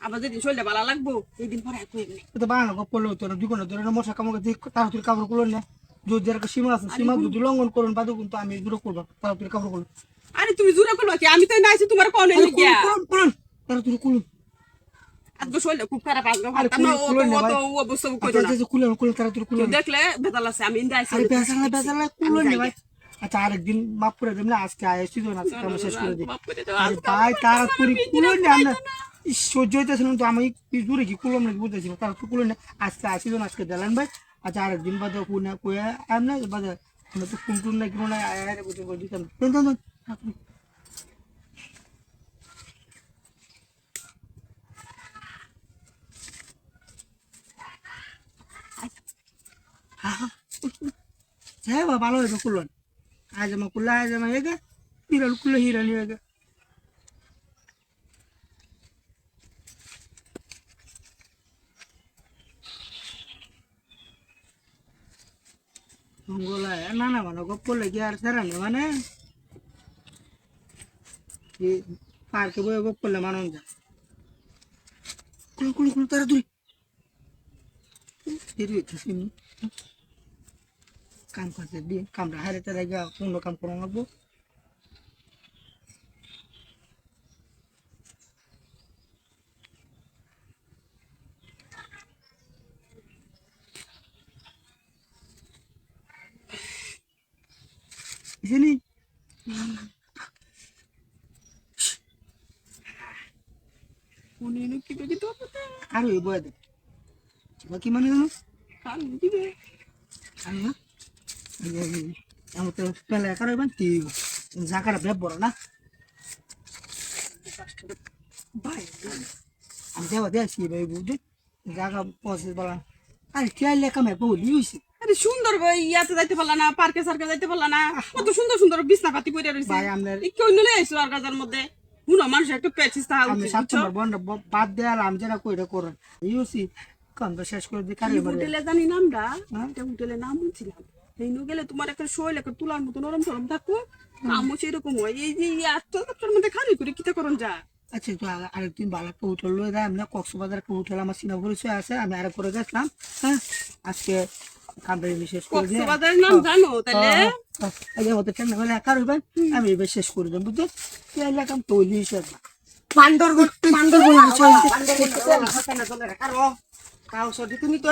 আবার যেদিন শরীরটা ভালো লাগবো এই দিন পরে কই এমনি তো বাংলা গপ করলে হতো না দুই ঘণ্টা ধরে মশা কামড় দিয়ে তাড়াতাড়ি কাপড় করল না। যদি একটা সীমা আছে সীমা যদি লঙ্ঘন করুন বাদে কিন্তু আমি দূরে করব তাড়াতাড়ি কাপড় করল আরে তুমি জুড়ে করবা কি? আমি তো না আইছি তোমার কোন এনে গিয়া। করুন করুন তাড়াতাড়ি করুন আজকে শরীরটা খুব খারাপ আজকে আরে ভাবতাম না খুলে- ও তো ও ভাই। তো আচ্ছা না। আচ্ছা খুলে খুলে তাড়াতাড়ি খুলে দেখলে বেতাল আছে আমি ইন্দা আইছি আরে বেজাল বেজাল কুলো আমি নে যাই ভাই। আচ্ছা আরেকদিন মাফ করে দেবেন আজকে তো না শেষ করে দিই। ভাই তাড়াতাড়ি নে। সহ্য হইতেছিল তো, আমি দূরে কি কুলো না বুঝতেছি না তাড়াতাড়ি কুলো নে আজকে তো না, আজকে দিলেন ভাই। আচ্ছা আরেকদিন বাদে কুনা কুয়া আম না বাদে আমরা তো কুম টুম না কি না আরে বুঝতে করে দিতাম। হ্যাঁ হ্যাঁ হ্যাঁ ভালো হয়েছে কুলন। আজ আমার কুল্লা আজ আমার এগে হিরাল কুল্লা হিরাল এগে মঙ্গলা না না মানে গপ করলে কি আর সেরা নেই মানে? পার্কে বয়ে গপ করলে মানুষ যায়। কুলো কুলো কুলো তাড়াতাড়ি দেরি। হইতেছে এমনি। কাম করতে দিয়ে কামটা হারে তারা গিয়া অন্য কাম করা জানি উনি এনে কি দেখি তো আর ওই বয়ে দে বাকি মানে জানো কাল দিবে আমি না আমার তো পেলে একার বানতে জাকারা বেব বড় না ভাই আমি দেওয়া দিয়েছি ভাই বুঝে জায়গা পৌঁছে বলা আরে কে লেখা মেয়ে বলি হয়েছে আরে সুন্দর ইয়াতে যাইতে পারলা না পার্কে সার্কে যাইতে পারলা না। কত সুন্দর সুন্দর বিছনা পাতি ভাই আইছো আর গাজার মধ্যে? হুনো মানুষ একটু পেছিস তা আমি সাত নম্বর বন্ধ বাদ দেয়াল আমি যেটা কইরা করুন। ইউসি কাম শেষ করে দিই কারে হোটেলে জানি নামটা হ্যাঁ? হোটেলে নাম বলছিলাম এই নো গেলে তোমার একটা শৈল একটা তুলার মতো নরম সরম থাকো। কামও সেরকম হয়। এই যে মধ্যে খালি করে কিতা করুন যা। আচ্ছা তো আরেকদিন ভালো একটা হোটেল লয়ে দেয় আমি কক্সবাজার একটা হোটেল আমার সিনেমা পরিচয় আছে আমি আরেক করে গেছিলাম হ্যাঁ? আজকে কামটা শেষ করে দিয়ে কক্সবাজারের নাম জানো তাহলে আগে মতো ঠান্ডা হলে একা রইবেন আমি এবার শেষ করে দেবো বুঝছ? তুই এলাকাম তৈলি হিসেব। পান্ডর বান্দর বলে কাউ সর্দি তুমি তো